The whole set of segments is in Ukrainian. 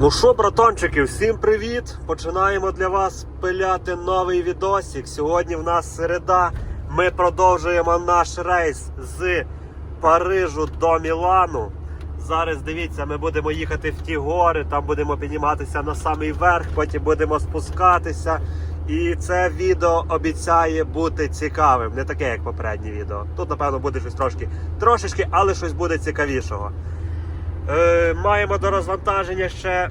Ну що, братончики, всім привіт! Починаємо для вас пиляти новий відосик. Сьогодні в нас середа. Ми продовжуємо наш рейс з Парижу до Мілану. Зараз дивіться, ми будемо їхати в ті гори, там будемо підніматися на самий верх, потім будемо спускатися. І це відео обіцяє бути цікавим, не таке, як попереднє відео. Тут, напевно, буде щось трошки трошечки, але щось буде цікавішого. Е, маємо до розвантаження ще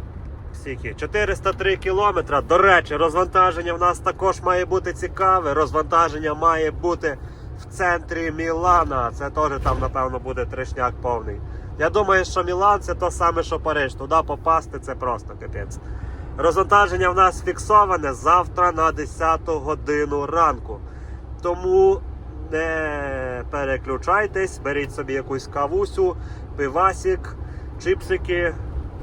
скільки? 403 кілометра. До речі, розвантаження в нас також має бути цікаве. Розвантаження має бути в центрі Мілана. Це теж там, напевно, буде тришняк повний. Я думаю, що Мілан це то саме, що Париж. Туди попасти це просто капець. Розвантаження в нас фіксоване завтра на 10 годину ранку. Тому не переключайтесь, беріть собі якусь кавусю, пивасик, чипсики.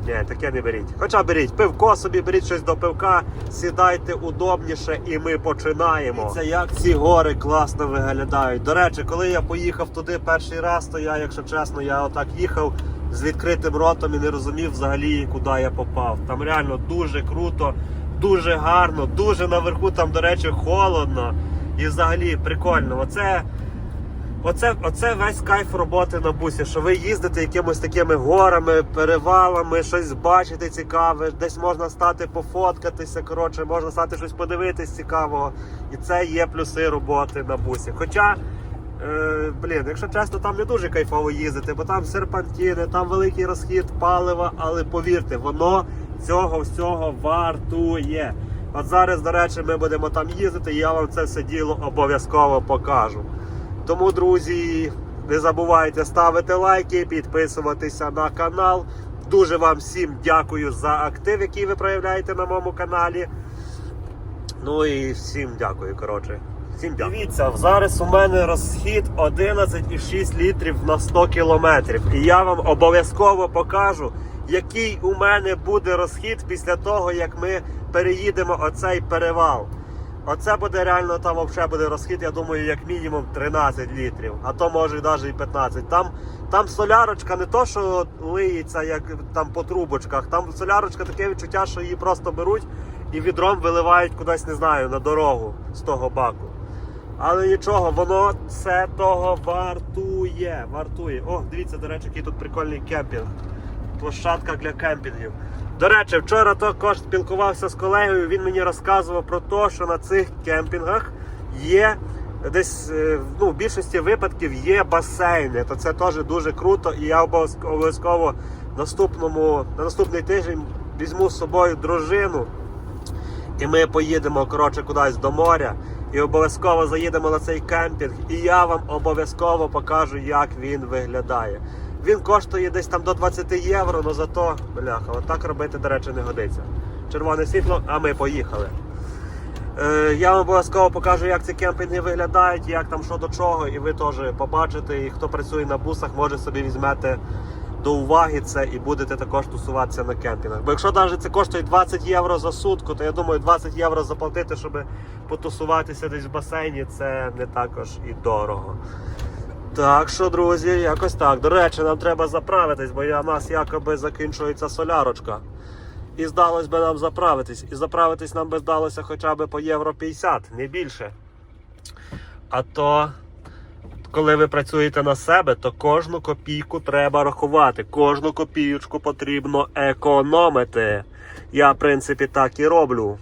Ні, таке не беріть. Хоча беріть пивко собі, беріть щось до пивка, сідайте удобніше і ми починаємо. Це як ці гори класно виглядають. До речі, коли я поїхав туди перший раз, то я, якщо чесно, я отак їхав з відкритим ротом і не розумів взагалі, куди я попав. Там реально дуже круто, дуже гарно, дуже наверху там, до речі, холодно. І взагалі прикольно. Оце, оце, оце весь кайф роботи на бусі, що ви їздите якимось такими горами, перевалами, щось бачите цікаве, десь можна стати пофоткатися. Коротше, можна стати щось подивитись цікавого. І це є плюси роботи на бусі. Хоча. Е, блін, якщо чесно, там не дуже кайфово їздити, бо там серпантини, там великий розхід палива, але повірте, воно цього всього вартує. От зараз, до речі, ми будемо там їздити, і я вам це все діло обов'язково покажу. Тому, друзі, не забувайте ставити лайки, підписуватися на канал. Дуже вам всім дякую за актив, який ви проявляєте на моєму каналі. Ну і всім дякую, коротше. Всім дякую. Дивіться, зараз у мене розхід 11,6 літрів на 100 кілометрів. І я вам обов'язково покажу, який у мене буде розхід після того, як ми переїдемо оцей перевал. Оце буде реально там взагалі буде розхід, я думаю, як мінімум 13 літрів, а то може навіть і 15. Там, там солярочка не то, що лиється, як там по трубочках. Там солярочка таке відчуття, що її просто беруть і відром виливають кудись, не знаю, на дорогу з того баку. Але нічого, воно все того вартує. Вартує. О, дивіться, до речі, який тут прикольний кемпінг. Площадка для кемпінгів. До речі, вчора також спілкувався з колегою. Він мені розказував про те, що на цих кемпінгах є десь е, ну, в більшості випадків є басейни. То це теж дуже круто. І я обов'язково обов'язково наступному на наступний тиждень візьму з собою дружину. І ми поїдемо коротше кудись до моря. І обов'язково заїдемо на цей кемпінг. І я вам обов'язково покажу, як він виглядає. Він коштує десь там до 20 євро, але зато, бляха, отак робити, до речі, не годиться. Червоне світло, а ми поїхали. Е, я вам обов'язково покажу, як ці кемпінги виглядають, як там що до чого, і ви теж побачите. І хто працює на бусах, може собі візьмете до уваги це і будете також тусуватися на кемпінгах. Бо якщо навіть це коштує 20 євро за сутку, то я думаю, 20 євро заплатити, щоб потусуватися десь в басейні, це не також і дорого. Так що, друзі, якось так. До речі, нам треба заправитись, бо у нас якоби закінчується солярочка. І здалось би нам заправитись. І заправитись нам би здалося хоча б по євро 50, не більше. А то, коли ви працюєте на себе, то кожну копійку треба рахувати. Кожну копійочку потрібно економити. Я, в принципі, так і роблю.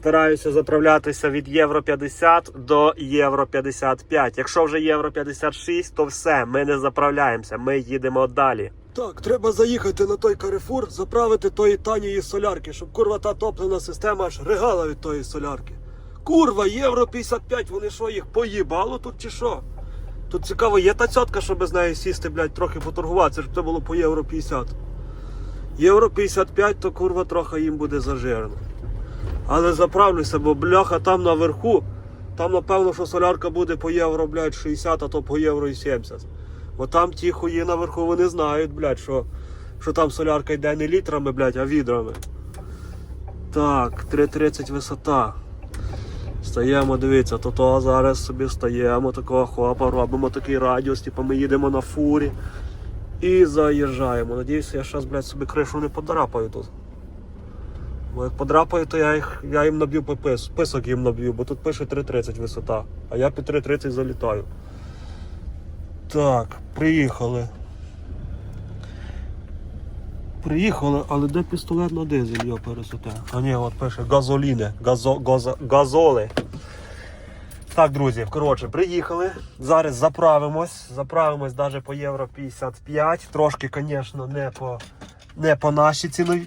Стараюся заправлятися від євро 50 до євро 55. Якщо вже євро 56, то все, ми не заправляємося, ми їдемо далі. Так, треба заїхати на той карифур, заправити тої танії солярки, щоб курва та топлена система аж ригала від тої солярки. Курва, євро 55, вони що, їх поїбало тут чи що? Тут цікаво, є та цьотка, щоб з нею сісти, блядь, трохи поторгуватися, щоб це було по євро 50. Євро 55, то курва трохи їм буде зажирно. Але заправлюся, бо бляха там наверху, там напевно, що солярка буде по євро, блядь, 60, а то по євро і 70. Бо там ті хуї наверху вони знають, блядь, що, що там солярка йде не літрами, блядь, а відрами. Так, 3.30 висота. Стаємо, дивіться, то то зараз собі стаємо, такого хопа, робимо такий радіус, типу ми їдемо на фурі. І заїжджаємо. Надіюся, я зараз, блядь, собі кришу не подрапаю тут. Бо як подрапаю, то я, їх, я їм наб'ю пипис, писок їм наб'ю, бо тут пише 3.30 висота, а я під 3.30 залітаю. Так, приїхали. Приїхали, але де пістолет на дизель, його пересоте? А ні, от пише газоліне, газо, газо, газоли. Так, друзі, коротше, приїхали. Зараз заправимось. Заправимось навіть по євро 55. Трошки, звісно, не по, не по нашій цінові,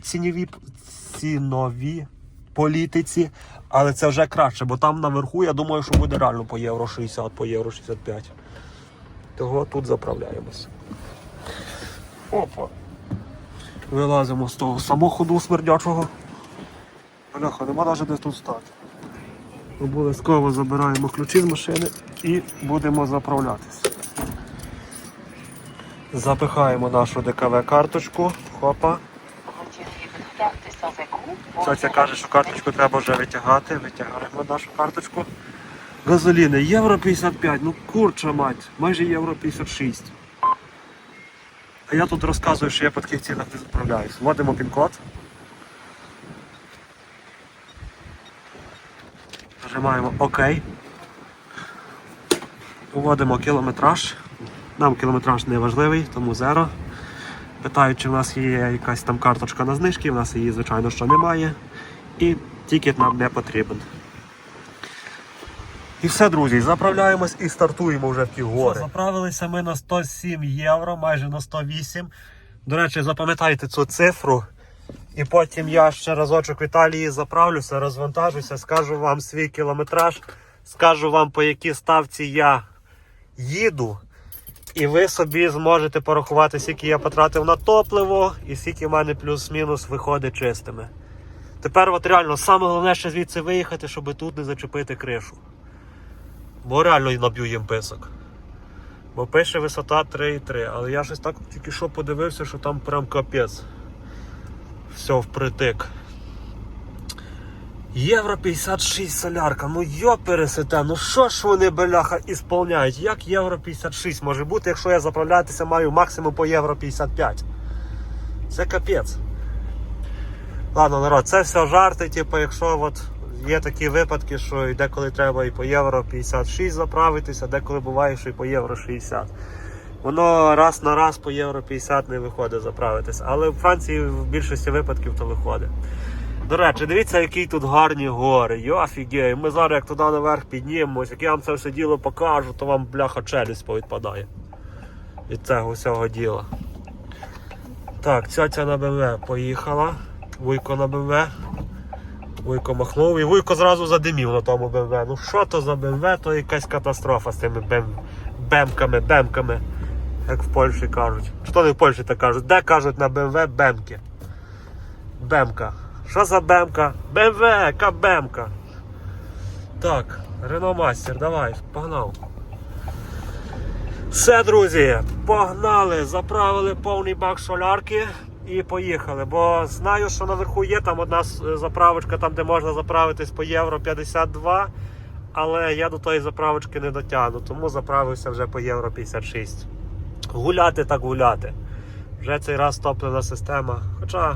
цінові, політиці, але це вже краще, бо там наверху, я думаю, що буде реально по євро 60, по євро 65. Того тут заправляємось. Опа. Вилазимо з того самоходу смердячого. Бляха, нема навіть де тут стати. Обов'язково забираємо ключі з машини і будемо заправлятися. Запихаємо нашу ДКВ карточку. Хопа. Ця каже, що карточку треба вже витягати. Витягаємо нашу карточку. Газоліни, євро 55, ну курча мать, майже євро 56. А я тут розказую, що я по таких цінах не заправляюсь. Вводимо пін-код. Нажимаємо ОК. Вводимо кілометраж. Нам кілометраж не важливий, тому зеро. Питають, чи в нас є якась там карточка на знижки, в нас її, звичайно, що немає. І тікет нам не потрібен. І все, друзі, заправляємось і стартуємо вже в ті гори. Заправилися ми на 107 євро, майже на 108. До речі, запам'ятайте цю цифру. І потім я ще разочок в Італії заправлюся, розвантажуся, скажу вам свій кілометраж, скажу вам, по якій ставці я їду. І ви собі зможете порахувати, скільки я потратив на топливо і скільки в мене плюс-мінус виходить чистими. Тепер от реально саме головне ще звідси виїхати, щоб тут не зачепити кришу. Бо реально наб'ю їм писок. Бо пише висота 3,3, але я щось так тільки що подивився, що там прям капець. Все впритик. Євро 56 солярка, ну йо пересете, ну що ж вони бляха ісполняють? Як євро 56 може бути, якщо я заправлятися маю максимум по євро 55? Це капець. Ладно, народ, це все жарти, типу, якщо от є такі випадки, що деколи треба і по євро 56 заправитися, деколи буває, що і по євро 60. Воно раз на раз по євро 50 не виходить заправитися. Але в Франції в більшості випадків то виходить. До речі, дивіться, які тут гарні гори. Йо, офігею. Ми зараз як туди наверх піднімемось, як я вам це все діло покажу, то вам бляха челюсть повідпадає. Від цього всього діла. Так, ця на БМВ поїхала. Вуйко на БМВ. Вуйко махнув і Вуйко зразу задимів на тому БМВ. Ну що то за БМВ, то якась катастрофа з цими бем... бемками, бемками, як в Польщі кажуть. Що не в Польщі так кажуть? Де кажуть на БМВ бемки? Бемка. Що за бемка? БМВ, яка бемка. Так, Рено Мастер, давай, погнав. Все, друзі, погнали, заправили повний бак солярки і поїхали. Бо знаю, що наверху є там одна заправочка, там де можна заправитись по євро 52. Але я до тої заправочки не дотягну, тому заправився вже по євро 56. Гуляти так гуляти. Вже цей раз топлена система. Хоча,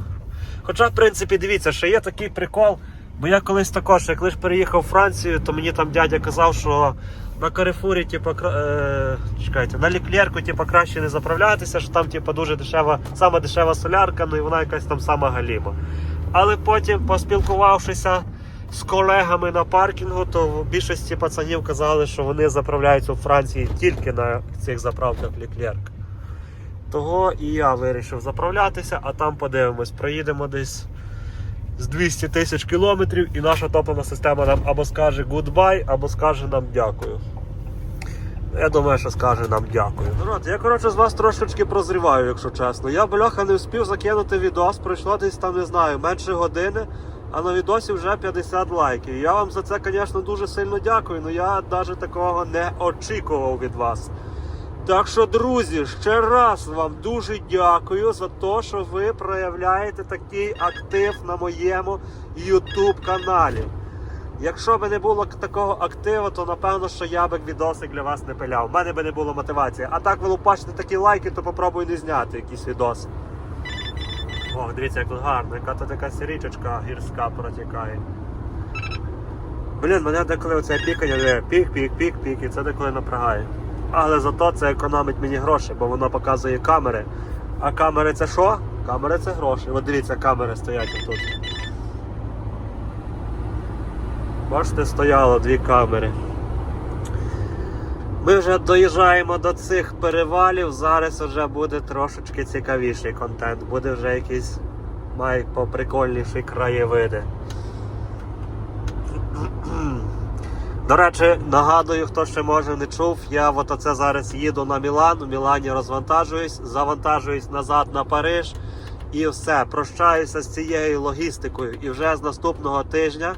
хоча, в принципі, дивіться, що є такий прикол. Бо я колись також, як лише переїхав в Францію, то мені там дядя казав, що на Карифурі, типу, е, чекайте, на ліклерку, типу, краще не заправлятися, що там типу, дуже дешева, сама дешева солярка, ну і вона якась там сама галіма. Але потім, поспілкувавшися з колегами на паркінгу, то в більшості пацанів казали, що вони заправляються у Франції тільки на цих заправках ліклерк. Того і я вирішив заправлятися, а там подивимось, проїдемо десь з 200 тисяч кілометрів, і наша топлена система нам або скаже гудбай, або скаже нам дякую. Я думаю, що скаже нам дякую. Народ, я коротше з вас трошечки прозріваю, якщо чесно. Я бляха не встиг закинути відос, пройшло десь там, не знаю, менше години, а на відосі вже 50 лайків. Я вам за це, звісно, дуже сильно дякую, але я навіть такого не очікував від вас. Так що, друзі, ще раз вам дуже дякую за те, що ви проявляєте такий актив на моєму YouTube каналі. Якщо б не було такого активу, то напевно, що я би відосик для вас не пиляв. У мене би не було мотивації. А так ви лупачите такі лайки, то попробуй не зняти якийсь відос. О, дивіться, як тут гарно, яка тут така річечка гірська протікає. Блін, мене деколи оце пікання, пік, пік, пік, пік, і це деколи напрягає. Але зато це економить мені гроші, бо воно показує камери. А камери це що? Камери це гроші. От дивіться, камери стоять тут. Бачите, стояло дві камери. Ми вже доїжджаємо до цих перевалів. Зараз вже буде трошечки цікавіший контент. Буде вже якийсь майпоприкольніші краєвиди. До речі, нагадую, хто ще може не чув, я от оце зараз їду на Мілан, у Мілані розвантажуюсь, завантажуюсь назад на Париж і все. Прощаюся з цією логістикою. І вже з наступного тижня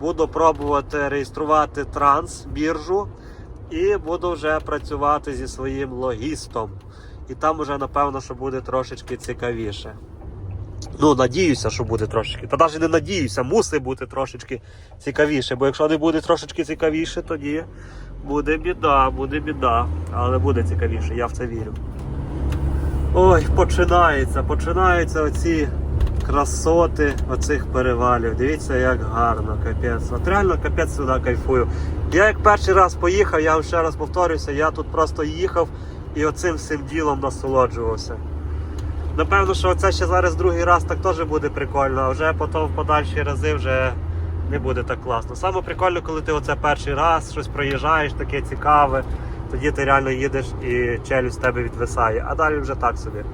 буду пробувати реєструвати транс біржу і буду вже працювати зі своїм логістом. І там вже напевно, що буде трошечки цікавіше. Ну, надіюся, що буде трошечки. Та навіть не надіюся, мусить бути трошечки цікавіше. Бо якщо не буде трошечки цікавіше, тоді буде біда, буде біда. Але буде цікавіше, я в це вірю. Ой, починається, починаються оці красоти оцих перевалів. Дивіться, як гарно, капець. От реально капець сюди кайфую. Я як перший раз поїхав, я вам ще раз повторюся, я тут просто їхав і оцим всім ділом насолоджувався. Напевно, що це ще зараз другий раз так теж буде прикольно, а вже потім в подальші рази вже не буде так класно. Саме прикольно, коли ти оце перший раз щось проїжджаєш, таке цікаве, тоді ти реально їдеш і челюсть з тебе відвисає, а далі вже так собі.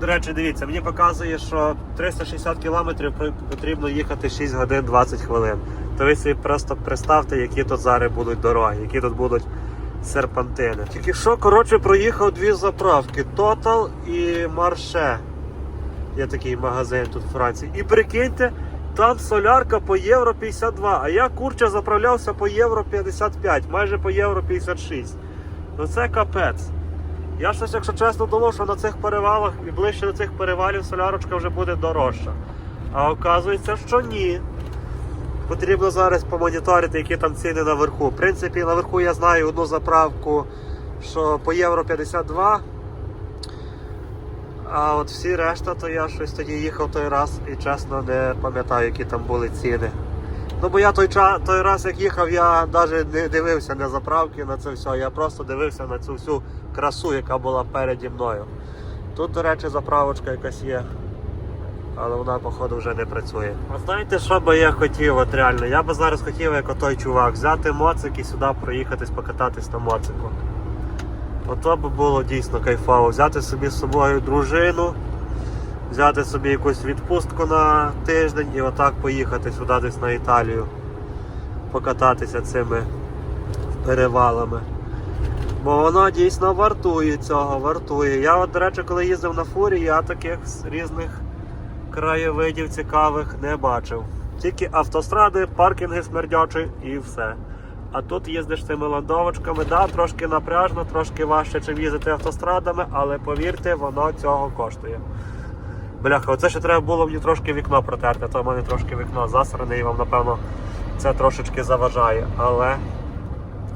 До речі, дивіться, мені показує, що 360 кілометрів потрібно їхати 6 годин 20 хвилин. То ви собі просто представте, які тут зараз будуть дороги, які тут будуть серпантини. Тільки що, коротше, проїхав дві заправки: Total і Marche. Є такий магазин тут в Франції. І прикиньте, там солярка по євро 52, а я курча заправлявся по євро 55, майже по євро 56. Ну це капець. Я щось, якщо чесно, думав, що на цих перевалах і ближче до цих перевалів солярочка вже буде дорожча. А оказується, що ні. Потрібно зараз помоніторити, які там ціни наверху. В принципі, наверху я знаю одну заправку, що по євро 52. А от всі решта, то я щось тоді їхав той раз і чесно не пам'ятаю, які там були ціни. Ну бо я той той раз, як їхав, я навіть не дивився на заправки, на це все. Я просто дивився на цю всю красу, яка була переді мною. Тут, до речі, заправочка якась є. Але вона, походу, вже не працює. А знаєте, що би я хотів, от реально? Я би зараз хотів, як отой чувак, взяти моцик і сюди проїхатись, покататись на моцику. Ото би було дійсно кайфово. Взяти собі з собою дружину, взяти собі якусь відпустку на тиждень і отак поїхати сюди десь на Італію, покататися цими перевалами. Бо воно дійсно вартує цього, вартує. Я, от, до речі, коли їздив на фурі, я таких різних краєвидів цікавих не бачив. Тільки автостради, паркінги смердячі і все. А тут їздиш цими ландовочками, да, трошки напряжно, трошки важче, чим їздити автострадами, але повірте, воно цього коштує. Бляха, оце ще треба було мені трошки вікно протерти, то в мене трошки вікно засране і вам, напевно, це трошечки заважає. Але,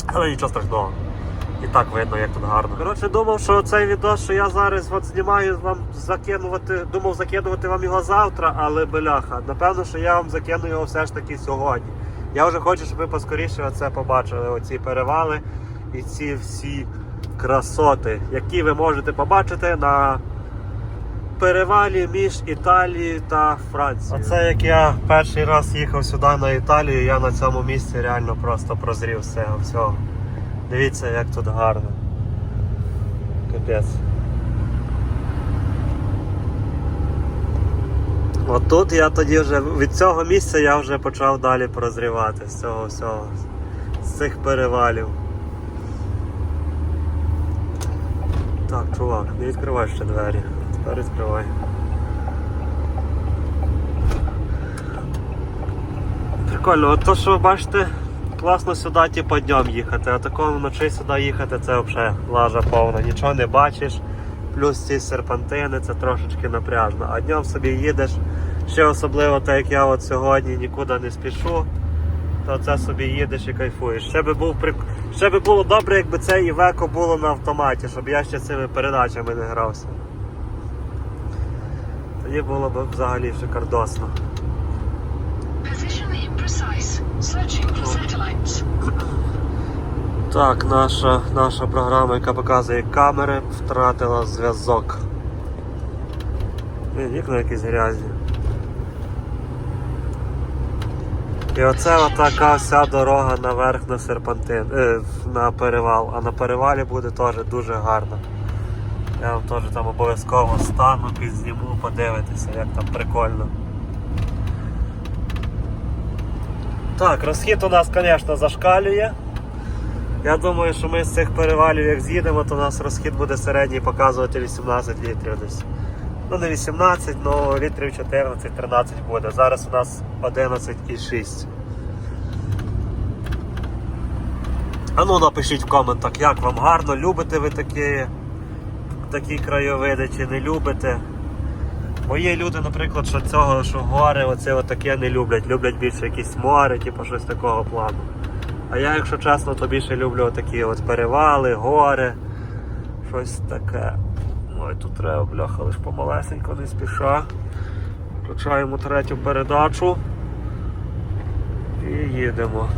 але нічого страшного. І так видно, як тут гарно. Коротше, думав, що цей відос, що я зараз от знімаю, вам закинувати, думав закидувати вам його завтра, але бляха. Напевно, що я вам закину його все ж таки сьогодні. Я вже хочу, щоб ви поскоріше оце побачили, оці перевали і ці всі красоти, які ви можете побачити на перевалі між Італією та Францією. Оце як я перший раз їхав сюди на Італію, я на цьому місці реально просто прозрів цього всього. Дивіться, як тут гарно. Капець. От тут я тоді вже від цього місця я вже почав далі прозрівати з цього всього, з цих перевалів. Так, чувак, не відкривай ще двері. Тепер відкривай. Прикольно, от то, що бачите, класно сюди типу, днем їхати, а такого вночі сюди їхати це взагалі лажа повна, нічого не бачиш. Плюс ці серпантини це трошечки напряжно. А днем собі їдеш. Ще особливо, так як я от сьогодні нікуди не спішу. то це собі їдеш і кайфуєш. Ще би, був прик... ще би було добре, якби це Івеко було на автоматі, щоб я ще цими передачами не грався. Тоді було б взагалі шикардосно. Так, наша, наша програма, яка показує камери, втратила зв'язок. Вікна якісь грязні. І оце отака вся дорога наверх на серпантин, е, на перевал. А на перевалі буде теж дуже гарно. Я вам теж там обов'язково стану, підзніму, подивитися, як там прикольно. Так, розхід у нас, звісно, зашкалює. Я думаю, що ми з цих перевалів, як з'їдемо, то у нас розхід буде середній показувати 18 літрів десь. Ну не 18, але літрів 14-13 буде. Зараз у нас 11,6. А ну напишіть в коментах, як вам гарно, любите ви такі, такі краєвиди чи не любите. Бо є люди, наприклад, що цього, що гори, оце отаке не люблять. Люблять більше якісь море, типу щось такого плану. А я, якщо чесно, то більше люблю такі от перевали, гори, щось таке. Ой, тут треба, бляха, лиш помалесенько, не спіша. Включаємо третю передачу і їдемо.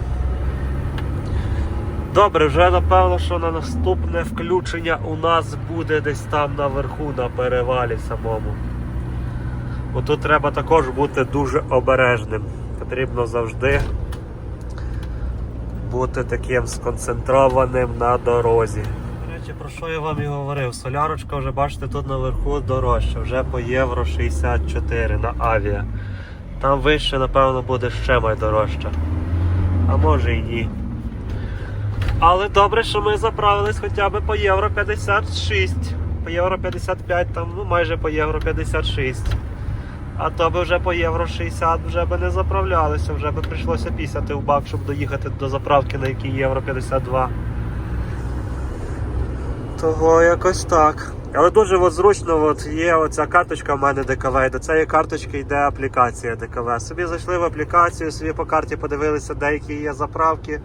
Добре, вже напевно, що на наступне включення у нас буде десь там наверху на перевалі самому. Бо тут треба також бути дуже обережним. Потрібно завжди бути таким сконцентрованим на дорозі. До речі, про що я вам і говорив? Солярочка вже бачите тут наверху дорожча, вже по євро 64 на авіа. Там вище, напевно, буде ще майдорожча. А може і ні. Але добре, що ми заправились хоча б по євро 56. По євро 55, там ну майже по євро 56. А то би вже по євро 60 вже би не заправлялися, вже би прийшлося пісяти в бак, щоб доїхати до заправки, на якій євро 52. Того якось так. Але дуже от зручно от є оця карточка в мене ДКВ, і до цієї карточки йде аплікація ДКВ. Собі зайшли в аплікацію, собі по карті подивилися, деякі є заправки,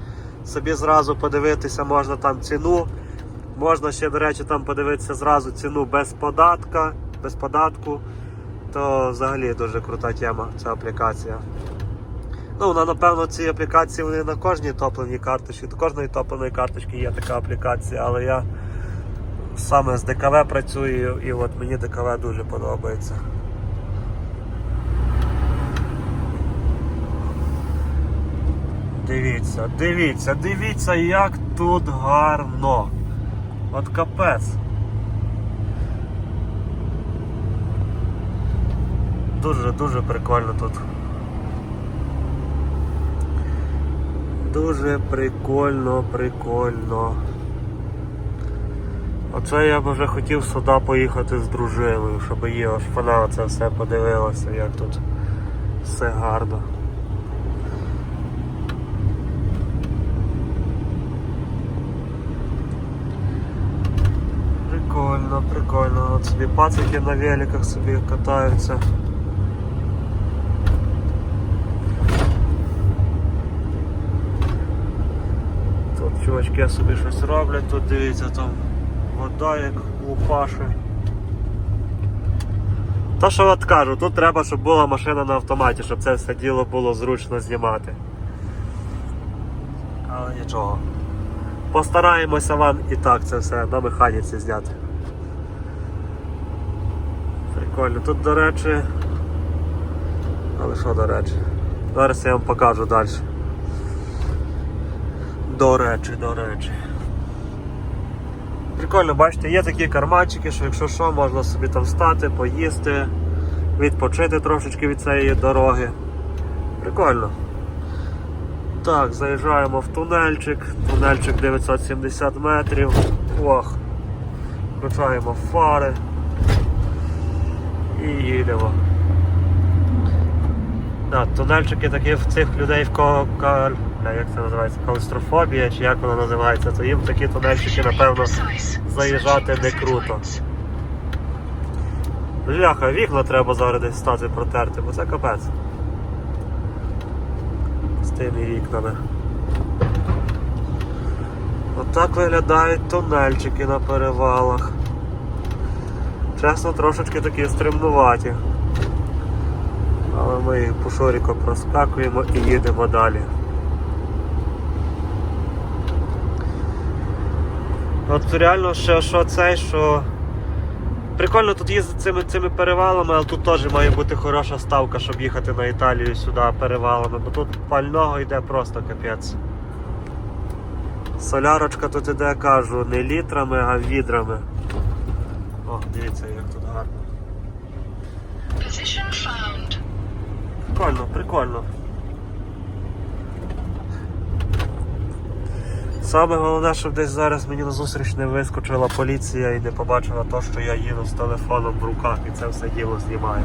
собі зразу подивитися можна там ціну. Можна ще, до речі, там подивитися зразу ціну без податка, без податку. То взагалі дуже крута тема, ця аплікація. Ну, вона, напевно, ці аплікації вони на кожній топленій карточці. До кожної топленої карточки є така аплікація, але я саме з ДКВ працюю і от мені ДКВ дуже подобається. Дивіться, дивіться, дивіться, як тут гарно. От капець. Дуже, дуже прикольно тут. Дуже прикольно, прикольно. Оце я б вже хотів сюди поїхати з дружиною, щоб її аж вона це все подивилася, як тут все гарно. Прикольно, прикольно. От собі пацики на великах собі катаються. Чувачки собі щось роблять, тут дивіться там вода як у Паші. Та що от кажу, тут треба, щоб була машина на автоматі, щоб це все діло було зручно знімати. Але нічого. Постараємося вам і так це все на механіці зняти. Прикольно. Тут, до речі. Але що до речі? Зараз я вам покажу далі. До речі, до речі. Прикольно, бачите, є такі карманчики, що якщо що, можна собі там встати, поїсти, відпочити трошечки від цієї дороги. Прикольно. Так, заїжджаємо в тунельчик. Тунельчик 970 метрів. Ох. Включаємо фари. І їдемо. Да, тунельчики такі в цих людей, в кого як це називається, клаустрофобія, чи як воно називається, то їм такі тунельчики, напевно, заїжджати не круто. Бляха, вікна треба зараз десь стати протерти, бо це капець. З тими вікнами. Отак виглядають тунельчики на перевалах. Чесно, трошечки такі стримнуваті. Але ми по шоріку проскакуємо і їдемо далі. От реально ще що цей, що прикольно тут їздити цими, цими перевалами, але тут теж має бути хороша ставка, щоб їхати на Італію сюди перевалами, бо тут пального йде просто капець. Солярочка тут іде, кажу, не літрами, а відрами. О, дивіться, як тут гарно. Position found. Прикольно, прикольно. Саме головне, щоб десь зараз мені назустріч не вискочила поліція і не побачила то, що я їду з телефоном в руках і це все діло знімаю.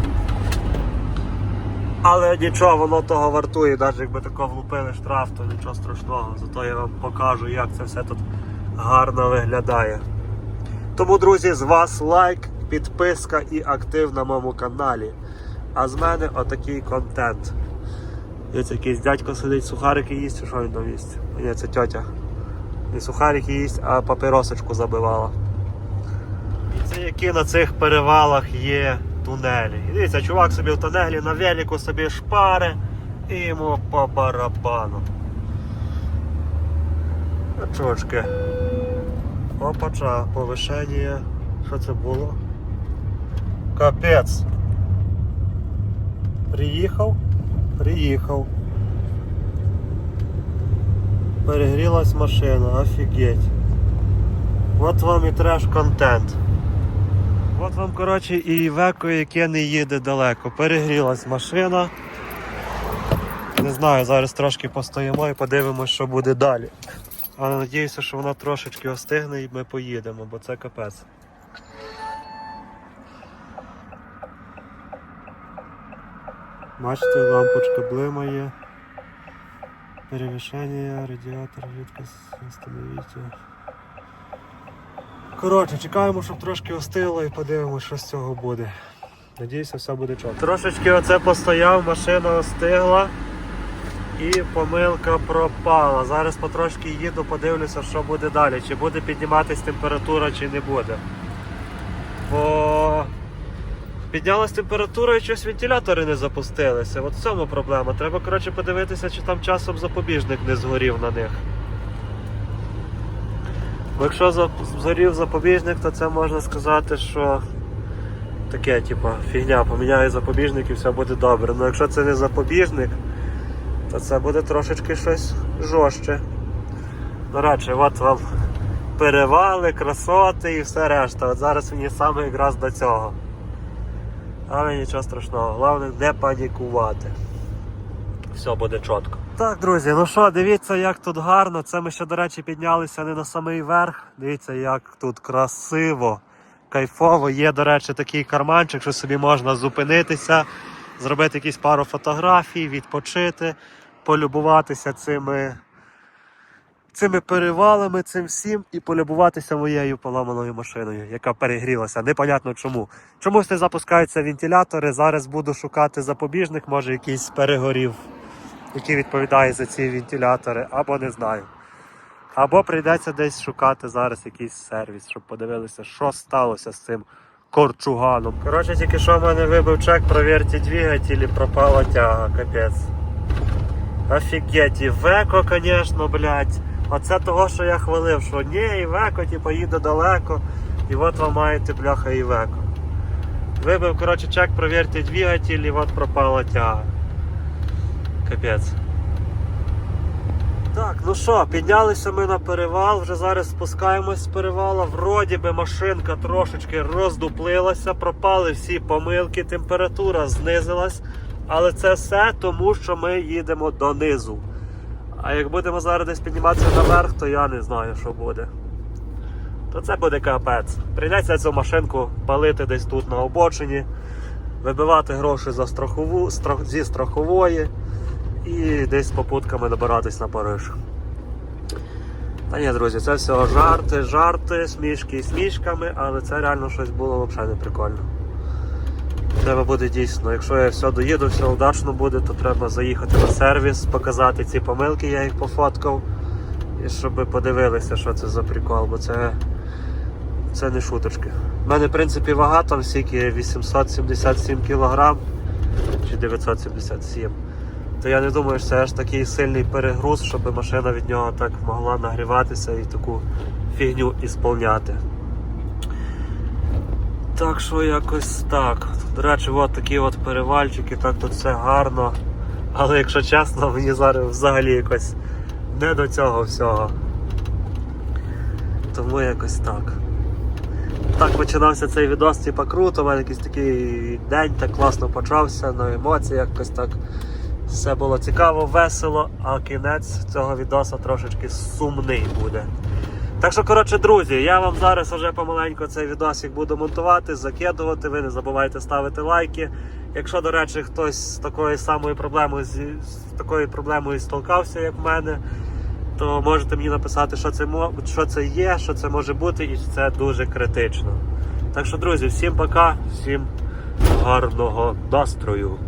Але нічого, воно того вартує, навіть якби тако влупили штраф, то нічого страшного. Зато я вам покажу, як це все тут гарно виглядає. Тому, друзі, з вас лайк, підписка і актив на моєму каналі. А з мене отакий контент. Дивіться, якийсь дядько сидить, сухарики їсть, що він там їсть? Ні, це тьотя. Не сухарики їсть, а папіросочку забивала. Дивіться, які на цих перевалах є тунелі. І дивіться, чувак собі в тунелі на велику собі шпари і йому по барабану. Чувачки. Опача, повишення. Що це було? Капець. Приїхав, приїхав. Перегрілась машина, офігеть. От вам і треш контент. От вам, коротше, і Івеко, яке не їде далеко. Перегрілась машина. Не знаю, зараз трошки постоїмо і подивимось, що буде далі. Але надіюся, що вона трошечки остигне і ми поїдемо, бо це капець. Бачите, лампочка блимає. Перевішення, радіатор, рідкость, встановіть. Коротше, чекаємо, щоб трошки остило і подивимося, що з цього буде. Надіюся, все буде чітко. Трошечки оце постояв, машина остигла і помилка пропала. Зараз потрошки їду, подивлюся, що буде далі. Чи буде підніматись температура, чи не буде. Бо Піднялась температура і щось вентилятори не запустилися. От в цьому проблема. Треба коротше подивитися, чи там часом запобіжник не згорів на них. Бо якщо згорів запобіжник, то це можна сказати, що таке, типа, фігня, поміняю запобіжник і все буде добре. Ну якщо це не запобіжник, то це буде трошечки щось жорстче. Ну радше, от вам перевали, красоти і все решта. От зараз мені саме якраз до цього. Але нічого страшного, головне не панікувати. Все буде чітко. Так, друзі, ну що, дивіться, як тут гарно. Це ми ще, до речі, піднялися не на самий верх. Дивіться, як тут красиво, кайфово. Є, до речі, такий карманчик, що собі можна зупинитися, зробити якісь пару фотографій, відпочити, полюбуватися цими цими перевалами, цим всім і полюбуватися моєю поламаною машиною, яка перегрілася. Непонятно чому. Чомусь не запускаються вентилятори. Зараз буду шукати запобіжник, може якийсь перегорів, який відповідає за ці вентилятори, або не знаю. Або прийдеться десь шукати зараз якийсь сервіс, щоб подивилися, що сталося з цим корчуганом. Коротше, тільки що в мене вибив чек, провірте двигатель і пропала тяга, капець. Офігеть, і Веко, звісно, блядь. Оце того, що я хвалив, що ні, Івеко, типу, їде далеко. І от ви маєте бляха Івеко. Вибив, коротше, чек, провірте двигатель, і от пропала тяга. Капець. Так, ну що, піднялися ми на перевал, вже зараз спускаємось з перевала. Вроді би машинка трошечки роздуплилася, пропали всі помилки, температура знизилась. Але це все тому, що ми їдемо донизу. А як будемо зараз десь підніматися наверх, то я не знаю, що буде. То це буде капець. Прийдеться цю машинку палити десь тут на обочині, вибивати гроші за страхову, страх, зі страхової і десь з попутками добиратись на Париж. Та ні, друзі, це все жарти, жарти, смішки смішками, але це реально щось було взагалі не прикольно. Треба буде дійсно, якщо я все доїду, все удачно буде, то треба заїхати на сервіс, показати ці помилки, я їх пофоткав. І щоб подивилися, що це за прикол, бо це, це не шуточки. У мене, в принципі, вага там стільки 877 кг чи 977. То я не думаю, що це аж такий сильний перегруз, щоб машина від нього так могла нагріватися і таку фігню ісполняти. Так що якось так. До речі, от такі от перевальчики, так тут все гарно. Але якщо чесно, мені зараз взагалі якось не до цього всього. Тому якось так. Так починався цей відос, типа круто, у мене якийсь такий день так класно почався, на емоціях, якось так все було цікаво, весело, а кінець цього відоса трошечки сумний буде. Так що, коротше, друзі, я вам зараз вже помаленьку цей відосик буду монтувати, закидувати. Ви не забувайте ставити лайки. Якщо, до речі, хтось з такою самою проблемою з, такою проблемою столкався, як в мене, то можете мені написати, що це що це є, що це може бути, і це дуже критично. Так що, друзі, всім пока, всім гарного настрою.